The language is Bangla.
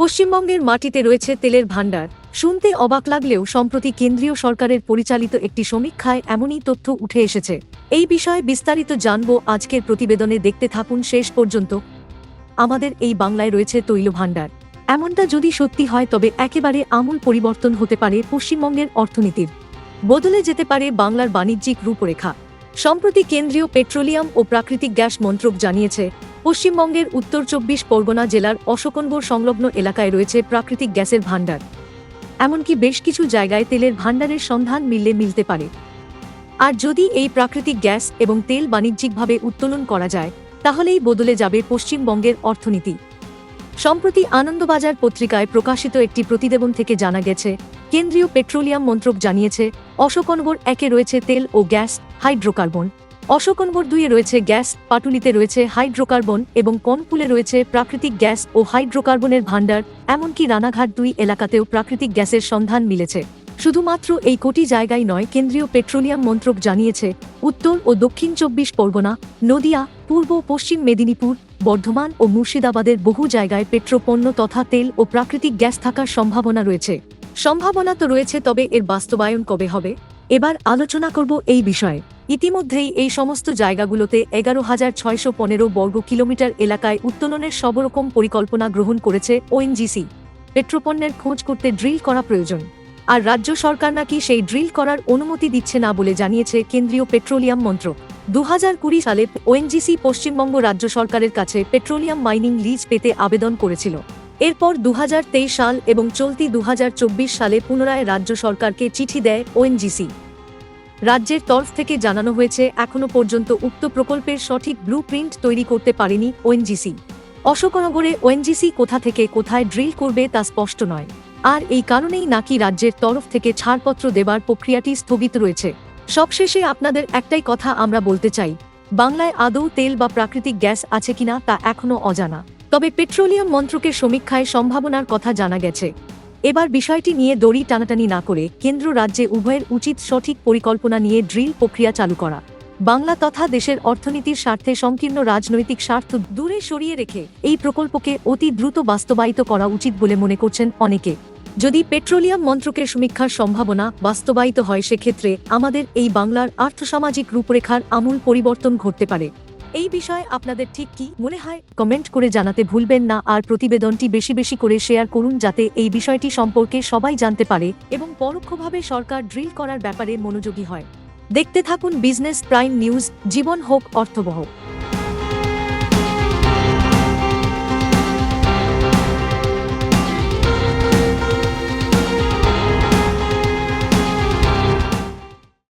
পশ্চিমবঙ্গের মাটিতে রয়েছে তেলের ভাণ্ডার। শুনতে অবাক লাগলেও সম্প্রতি কেন্দ্রীয় সরকারের পরিচালিত একটি সমীক্ষায় এমনই তথ্য উঠে এসেছে। এই বিষয়ে বিস্তারিত জানব আজকের প্রতিবেদনে দেখতে থাকুন শেষ পর্যন্ত। আমাদের এই বাংলায় রয়েছে তৈল ভাণ্ডার। এমনটা যদি সত্যি হয় তবে একেবারে আমূল পরিবর্তন হতে পারে পশ্চিমবঙ্গের অর্থনীতির। বদলে যেতে পারে বাংলার বাণিজ্যিক রূপরেখা। সম্প্রতি কেন্দ্রীয় পেট্রোলিয়াম ও প্রাকৃতিক গ্যাস মন্ত্রক জানিয়েছে, পশ্চিমবঙ্গের উত্তর চব্বিশ পরগনা জেলার অশোকনগর সংলগ্ন এলাকায় রয়েছে প্রাকৃতিক গ্যাসের ভাণ্ডার। এমনকি বেশ কিছু জায়গায় তেলের ভাণ্ডারের সন্ধান মিললে মিলতে পারে। আর যদি এই প্রাকৃতিক গ্যাস এবং তেল বাণিজ্যিকভাবে উত্তোলন করা যায়, তাহলেই বদলে যাবে পশ্চিমবঙ্গের অর্থনীতি। সম্প্রতি আনন্দবাজার পত্রিকায় প্রকাশিত একটি প্রতিবেদন থেকে জানা গেছে কেন্দ্রীয় পেট্রোলিয়াম মন্ত্রক জানিয়েছে, অশোকনগর একে রয়েছে তেল ও গ্যাস, হাইড্রোকার্বন। অশোকনগর দুইয়ে রয়েছে গ্যাস, পাটুলিতে রয়েছে হাইড্রোকার্বন এবং কনপুলে রয়েছে প্রাকৃতিক গ্যাস ও হাইড্রোকার্বনের ভাণ্ডার, এমনকি রানাঘাট দুই এলাকাতেও প্রাকৃতিক গ্যাসের সন্ধান মিলেছে। শুধুমাত্র এই কোটি জায়গায় নয়, কেন্দ্রীয় পেট্রোলিয়াম মন্ত্রক জানিয়েছে, উত্তর ও দক্ষিণ চব্বিশ পরগনা, নদিয়া, পূর্ব পশ্চিম মেদিনীপুর, বর্ধমান ও মুর্শিদাবাদের বহু জায়গায় পেট্রোপণ্য তথা তেল ও প্রাকৃতিক গ্যাস থাকার সম্ভাবনা রয়েছে। সম্ভাবনা তো রয়েছে, তবে এর বাস্তবায়ন কবে হবে? এবার আলোচনা করব এই বিষয়ে। ইতিমধ্যেই এই সমস্ত জায়গাগুলোতে এগারো হাজার ছয়শো পনেরো বর্গ কিলোমিটার এলাকায় উত্তোলনের সবরকম পরিকল্পনা গ্রহণ করেছে ওএনজিসি পেট্রোপণ্যের খোঁজ করতে ড্রিল করা প্রয়োজন। আর রাজ্য সরকার নাকি সেই ড্রিল করার অনুমতি দিচ্ছে না বলে জানিয়েছে কেন্দ্রীয় পেট্রোলিয়াম মন্ত্রক। দু হাজার কুড়ি সালে ওএনজিসি পশ্চিমবঙ্গ রাজ্য সরকারের কাছে পেট্রোলিয়াম মাইনিং লিজ পেতে আবেদন করেছিল। এরপর দু হাজার তেইশ সাল এবং চলতি দু হাজার চব্বিশ সালে পুনরায় রাজ্য সরকারকে চিঠি দেয় ওএনজিসি। রাজ্যের তরফ থেকে জানানো হয়েছে এখনও পর্যন্ত উক্ত প্রকল্পের সঠিক ব্লু প্রিন্ট তৈরি করতে পারেনি ওএনজিসি। অশোকনগরে ওএনজিসি কোথা থেকে কোথায় ড্রিল করবে তা স্পষ্ট নয়। আর এই কারণেই নাকি রাজ্যের তরফ থেকে ছাড়পত্র দেবার প্রক্রিয়াটি স্থগিত রয়েছে। সবশেষে আপনাদের একটাই কথা আমরা বলতে চাই, বাংলায় আদৌ তেল বা প্রাকৃতিক গ্যাস আছে কিনা তা এখনও অজানা। তবে পেট্রোলিয়াম মন্ত্রকের সমীক্ষায় সম্ভাবনার কথা জানা গেছে। এবার বিষয়টি নিয়ে দড়ি টানাটানি না করে কেন্দ্র রাজ্যে উভয়ের উচিত সঠিক পরিকল্পনা নিয়ে ড্রিল প্রক্রিয়া চালু করা। বাংলা তথা দেশের অর্থনীতির স্বার্থে সংকীর্ণ রাজনৈতিক স্বার্থ দূরে সরিয়ে রেখে এই প্রকল্পকে অতি দ্রুত বাস্তবায়িত করা উচিত বলে মনে করছেন অনেকে। যদি পেট্রোলিয়াম মন্ত্রকের সমীক্ষার সম্ভাবনা বাস্তবায়িত হয়, সেক্ষেত্রে আমাদের এই বাংলার আর্থসামাজিক রূপরেখার আমূল পরিবর্তন ঘটতে পারে। এই বিষয়ে আপনাদের ঠিক কি মনে হয়? কমেন্ট করে জানাতে ভুলবেন না আর প্রতিবেদনটি বেশি বেশি করে শেয়ার করুন যাতে এই বিষয়টি সম্পর্কে সবাই জানতে পারে এবং পরোক্ষভাবে সরকার ড্রিল করার ব্যাপারে মনোযোগী হয়। দেখতে থাকুন বিজনেস প্রাইম নিউজ, জীবন হোক অর্থবহ।